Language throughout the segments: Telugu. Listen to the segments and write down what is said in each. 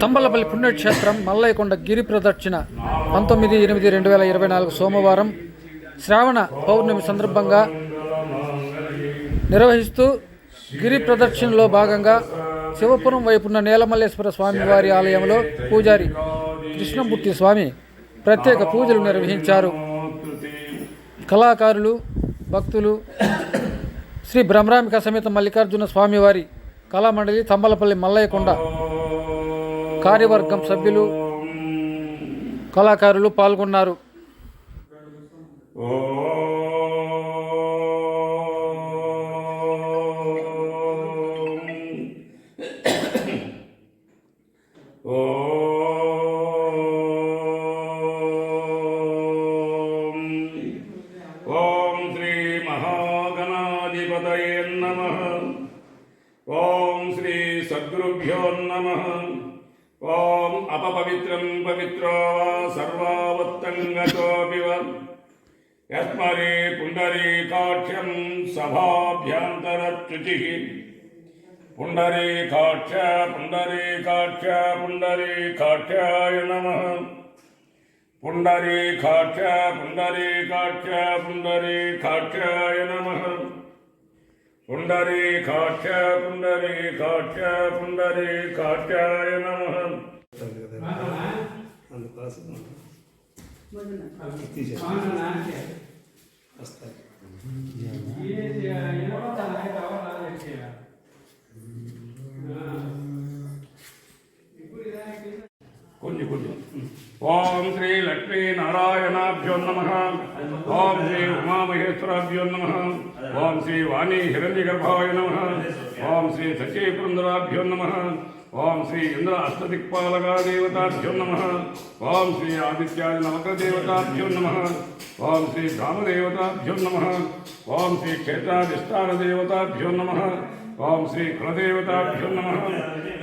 తంబలపల్లి పుణ్యక్షేత్రం మల్లయ్యకొండ గిరి ప్రదక్షిణ పంతొమ్మిది ఎనిమిది రెండు వేల ఇరవై నాలుగు సోమవారం శ్రావణ పౌర్ణమి సందర్భంగా నిర్వహిస్తూ గిరి ప్రదక్షిణలో భాగంగా శివపురం వైపున్న నేలమల్లేశ్వర స్వామివారి ఆలయంలో పూజారి కృష్ణమూర్తి స్వామి ప్రత్యేక పూజలు నిర్వహించారు. కళాకారులు భక్తులు శ్రీ బ్రహ్మరామిక సమేత మల్లికార్జున స్వామివారి కళామండలి తంబలపల్లి మల్లయ్యకొండ కార్యవర్గం సభ్యులు కళాకారులు పాల్గొన్నారు. ఓం శ్రీ మహాగణాధిపతయే నమ. ॐ अपपवित्रं पवित्रो वा सर्वावत्तङ्गतोऽपि वा यस्मरे पुण्डरीकाक्ष्यं सभाभ्यान्तरच्युतिः पुण्डरीकाक्ष पुण्डरीकाक्ष पुण्डरीकाक्ष्याय नमः पुण्डरीकाक्ष पुण्डरीकाक्ष पुण्डरीकाक्ष्याय नमः पुण्डरीकाक्ष पुण्डरीकाक्ष पुण्डरीकाक्ष्याय नमः పుండరీకాక్ష పుండరీకాక్ష పుండరీకాక్షాయ నమః కొంచెం కొంచెం ఓం శ్రీ లక్ష్మీ నారాయణాభ్యో నమ ఓం శ్రీ ఉమామహేశ్వరాభ్యో నమ ఓం శ్రీ వాణి హిరణ్యగర్భాయ నమ ఓం శ్రీ సచీపురందరాభ్యో నమ ఓం శ్రీ ఇంద్ర అష్టదిక్పాలగా దేవతాభ్యో నమ. ఓం శ్రీ ఆదిత్యాది నవగ్రదేవతాభ్యో నమ. ఓం శ్రీ కామదేవతాభ్యో నమ. ఓం శ్రీ క్షేత్రాధిష్టానదేవతాభ్యో నమ. ఓం శ్రీ కులదేవతాభ్యో నమ.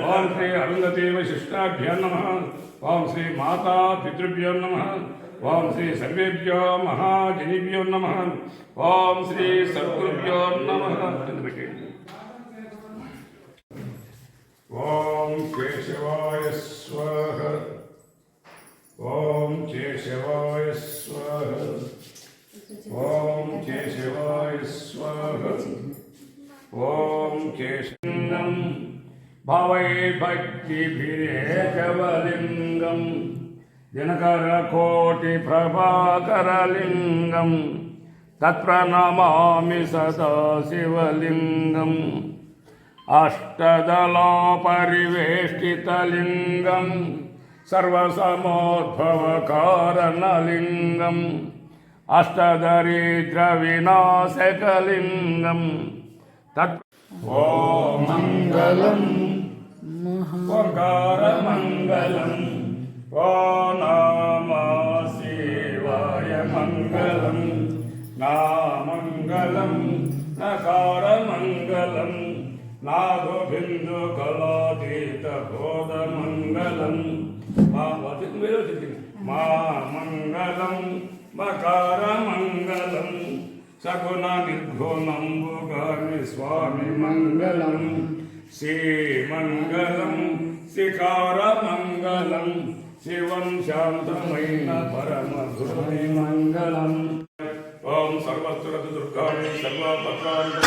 ఓం శ్రీ అరుంధదేవ వశిష్టాభ్యో నమ. ఓం శ్రీ మాతా పితృభ్యో నమ. ఓం శ్రీ సర్వేభ్యో మహాజనిభ్యో నమ. ఓం శ్రీ సద్గురుభ్యో నమ ఓం కేశవాయ స్వాహ ఓం కేశవాయ స్వాహ ఓం కేశవాయ స్వాహ ఓం కేశలింగం భవై భక్తిభిరేకవలింగం దినకరకోటి ప్రభాకరలింగం తత్ప్రణమామి సదా శివలింగం अष्टदलोपरिवेष्टितलिङ्गं सर्वसमोद्भवकारणलिङ्गम् अष्टदरिद्रविनाशकलिङ्गं तत् ॐ मङ्गलं ओङ्कारमङ्गलम् ओ नामा शिवाय मङ्गलं नामङ्गलं नकार నాగోబిందు కళాతీత బోధ మంగళం మా మీరు మా మంగళం మకార మంగళం సగుణ నిర్గుణంబుగాని స్వామి మంగళం. శ్రీమంగళం శిఖార మంగళం శివం శాంతమైన పరమ గురుని మంగళం. ఓం సర్వస్వరత దుర్గాణి సర్వపత్రాన్ని